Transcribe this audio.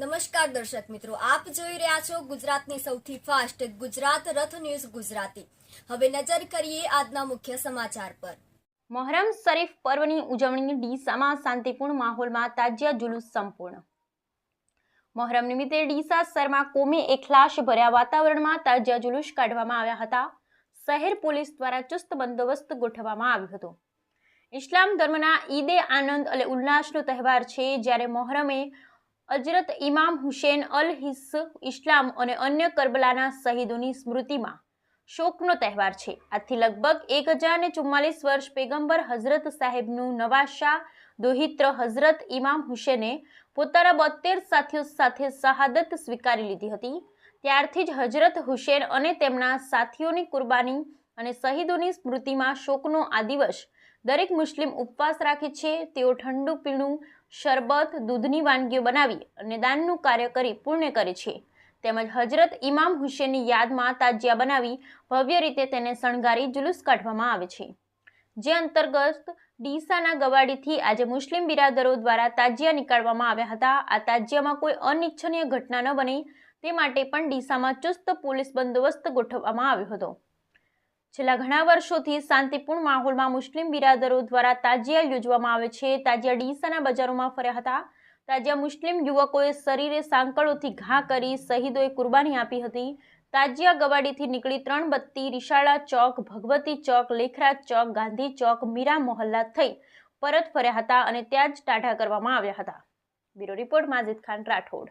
નમસ્કાર દર્શક મિત્રો, આપ જોઈ રહ્યા છો ગુજરાતની સૌથી ફાસ્ટ ગુજરાત રથ ન્યૂઝ ગુજરાતી. હવે નજર કરીએ આજના મુખ્ય સમાચાર પર. મોહરમ શરીફ પર્વની ઉજવણી ડીસામાં શાંતિપૂર્ણ માહોલમાં તાજિયા જુલુસ સંપૂર્ણ. મોહરમ નિમિત્તે ડીસા શહેરમાં કોમી એખલાશ ભર્યા વાતાવરણમાં તાજિયા જુલુસ કાઢવામાં આવ્યા હતા. શહેર પોલીસ દ્વારા ચુસ્ત બંદોબસ્ત ગોઠવવામાં આવ્યો હતો. ઇસ્લામ ધર્મના ઈદે આનંદ અને ઉલ્લાસનો તહેવાર છે, જ્યારે મોહરમ અજરત ઇમામ હુસેન અલ હિસ ઇસ્લામ અને અન્ય કરબલાના શહીદોની સ્મૃતિમાં શોકનો તહેવાર છે. આજથી લગભગ એક હજાર ચુમ્માલીસ વર્ષ પેગંબર હઝરત સાહેબનું નવાશા દોહિત્ર હઝરત ઇમામ હુસેને પોતાના બોતેર સાથીઓ સાથે શહાદત સ્વીકારી લીધી હતી. ત્યારથી જ હઝરત હુસેન અને તેમના સાથીઓની કુરબાની અને શહીદોની સ્મૃતિમાં શોકનો આ દિવસ દરેક મુસ્લિમ ઉપવાસ રાખે છે, તેઓ ઠંડુ પીણું, શરબત, દૂધની વાનગીઓ બનાવી અને દાનનું કાર્ય કરી પૂર્ણ કરે છે. તેમજ હજરત ઇમામ હુસેનની યાદમાં તાજિયા બનાવી ભવ્ય રીતે તેને શણગારી જુલુસ કાઢવામાં આવે છે. જે અંતર્ગત ડીસાના ગવાડીથી આજે મુસ્લિમ બિરાદરો દ્વારા તાજિયા નીકાળવામાં આવ્યા હતા. આ તાજિયામાં કોઈ અનિચ્છનીય ઘટના ન બને, તે માટે પણ ડીસામાં ચુસ્ત પોલીસ બંદોબસ્ત ગોઠવવામાં આવ્યો હતો. છેલ્લા ઘણા વર્ષોથી શાંતિપૂર્ણ માહોલમાં મુસ્લિમ બિરાદરો દ્વારા તાજિયા યોજવામાં આવે છે. તાજિયા ડીસાના બજારોમાં ફર્યા હતા. તાજિયા મુસ્લિમ યુવકોએ શરીરે સાંકળોથી ઘા કરી શહીદોએ કુરબાની આપી હતી. તાજિયા ગવાડીથી નીકળી ત્રણ બત્તી રિશાળા ચોક, ભગવતી ચોક, લેખરાજ ચોક, ગાંધી ચોક, મીરા મોહલ્લા થઈ પરત ફર્યા હતા અને ત્યાં જ ટાઢા કરવામાં આવ્યા હતા. Bureau report Majid Khan Rathod.